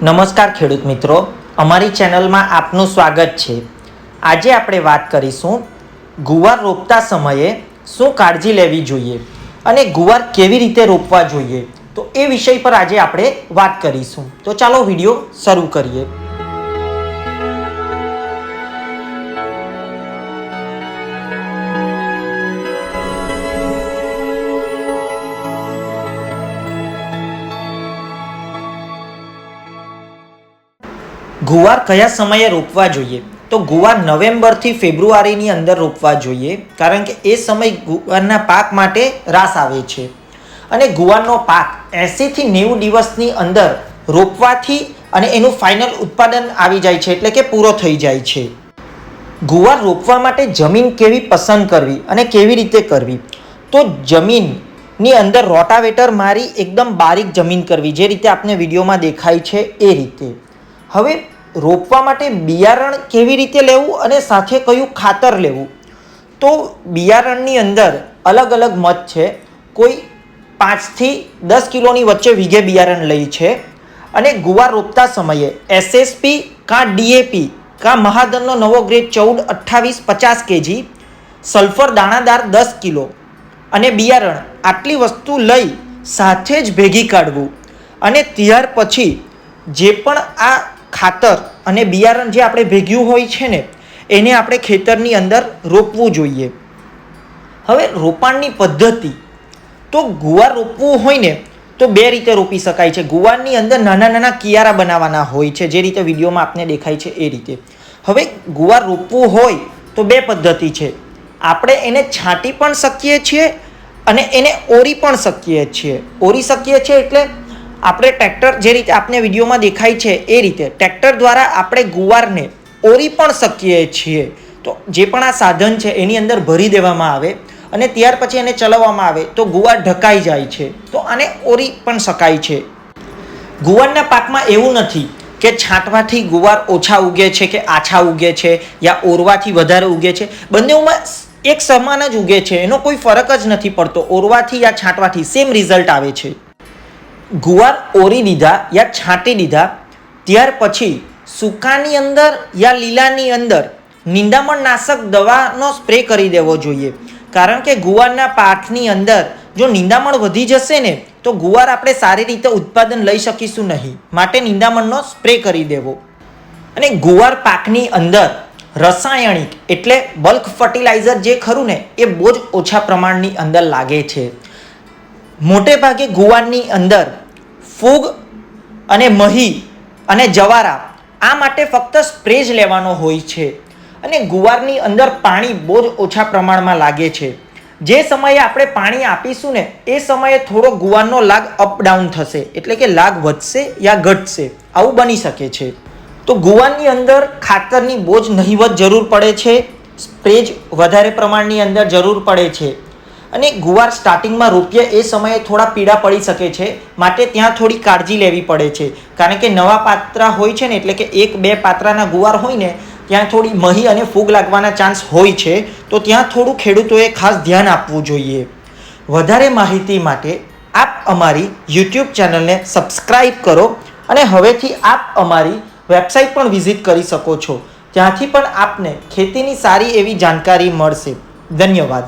નમસ્કાર ખેડૂત મિત્રો, અમારી ચેનલમાં આપનું સ્વાગત છે. આજે આપણે વાત કરીશું ગુવાર રોપતા સમયે શું કાળજી લેવી જોઈએ અને ગુવાર કેવી રીતે રોપવા જોઈએ. તો એ વિષય પર આજે આપણે વાત કરીશું. તો ચાલો વીડિયો શરૂ કરીએ. ગુવાર કયા સમયે રોપવા જોઈએ? તો ગુવાર નવેમ્બરથી ફેબ્રુઆરીની અંદર રોપવા જોઈએ, કારણ કે એ સમય ગુવારના પાક માટે રાસ આવે છે. અને ગુવારનો પાક એંસીથી નેવું દિવસની અંદર રોપવાથી અને એનું ફાઇનલ ઉત્પાદન આવી જાય છે, એટલે કે પૂરો થઈ જાય છે. ગુવાર રોપવા માટે જમીન કેવી પસંદ કરવી અને કેવી રીતે કરવી? તો જમીનની અંદર રોટાવેટર મારી એકદમ બારીક જમીન કરવી, જે રીતે આપને વિડીયોમાં દેખાય છે એ રીતે. હવે રોપવા માટે બિયારણ કેવી રીતે લેવું અને સાથે કયું ખાતર લેવું? તો બિયારણની અંદર અલગ અલગ મત છે. કોઈ પાંચથી દસ કિલોની વચ્ચે વીઘે બિયારણ લે છે અને ગુવાર રોપતા સમયે એસએસપી કાં ડીએપી કાં મહાદનનો નવો ગ્રેડ ચૌદ, અઠ્ઠાવીસ, પચાસ કેજી સલ્ફર દાણાદાર દસ કિલો અને બિયારણ આટલી વસ્તુ લઈ સાથે જ ભેગી કાઢવું અને ત્યાર પછી જે પણ આ ખાતર અને બિયારણ જે આપણે ભેગ્યું હોય છે ને, એને આપણે ખેતરની અંદર રોપવું જોઈએ. હવે રોપાણની પદ્ધતિ, તો ગુવાર રોપવું હોય ને, તો બે રીતે રોપી શકાય છે. ગુવારની અંદર નાના નાના કિયારા બનાવવાના હોય છે, જે રીતે વિડીયોમાં આપને દેખાય છે એ રીતે. હવે ગુવાર રોપવું હોય, તો બે પદ્ધતિ છે. આપણે એને છાંટી પણ શકીએ છીએ અને એને ઓરી પણ શકીએ છીએ. ઓરી શકીએ છીએ એટલે આપણે ટ્રેક્ટર જે રીતે આપને વિડીયોમાં દેખાય છે એ રીતે ટ્રેક્ટર દ્વારા આપણે ગુવારને ઓરી પણ શકીએ છીએ. તો જે પણ આ સાધન છે એની અંદર ભરી દેવામાં આવે અને ત્યાર પછી એને ચલાવવામાં આવે તો ગુવાર ઢકાઈ જાય છે. તો આને ઓરી પણ શકાય છે. ગુવારના પાકમાં એવું નથી કે છાંટવાથી ગુવાર ઓછા ઉગે છે કે આછા ઉગે છે યા ઓરવાથી વધારે ઉગે છે. બંનેમાં એક સમાન જ ઉગે છે. એનો કોઈ ફરક જ નથી પડતો. ઓરવાથી યા છાંટવાથી સેમ રિઝલ્ટ આવે છે. ગુવાર ઓરી દીધા યા છાંટી દીધા ત્યાર પછી સૂકાની અંદર યા લીલાની અંદર નિંદામણ નાશક દવાનો સ્પ્રે કરી દેવો જોઈએ. કારણ કે ગુવારના પાકની અંદર જો નિંદામણ વધી જશે ને, તો ગુવાર આપણે સારી રીતે ઉત્પાદન લઈ શકીશું નહીં. માટે નિંદામણનો સ્પ્રે કરી દેવો. અને ગુવાર પાકની અંદર રસાયણિક એટલે બલ્ક ફર્ટિલાઇઝર જે ખરું ને, એ બહુ જ ઓછા પ્રમાણની અંદર લાગે છે. મોટે ભાગે ગુવારની અંદર ફૂગ અને મહી અને જવારા આ માટે ફક્ત સ્પ્રે જ લેવાનો હોય છે. અને ગુવારની અંદર પાણી બહુ જ ઓછા પ્રમાણમાં લાગે છે. જે સમયે આપણે પાણી આપીશું ને, એ સમયે થોડો ગુવારનો લાગ અપડાઉન થશે. એટલે કે લાગ વધશે યા ઘટશે. આવું બની શકે છે. તો ગુવારની અંદર ખાતરની બહુ જ નહિવત જરૂર પડે છે. સ્પ્રે જ વધારે પ્રમાણની અંદર જરૂર પડે છે. અને ગુવાર સ્ટાર્ટિંગમાં રોપીએ એ સમયે થોડા પીડા પડી શકે છે, માટે ત્યાં થોડી કાળજી લેવી પડે છે. કારણ કે નવા પાત્રા હોય છે ને, એટલે કે એક બે પાત્રાના ગુવાર હોય ને, ત્યાં થોડી મહી અને ફૂગ લાગવાના ચાન્સ હોય છે. તો ત્યાં થોડું ખેડૂતોએ ખાસ ધ્યાન આપવું જોઈએ. વધારે માહિતી માટે આપ અમારી યુટ્યુબ ચેનલને સબસ્ક્રાઈબ કરો અને હવેથી આપ અમારી વેબસાઇટ પણ વિઝિટ કરી શકો છો. ત્યાંથી પણ આપને ખેતીની સારી એવી જાણકારી મળશે. ધન્યવાદ.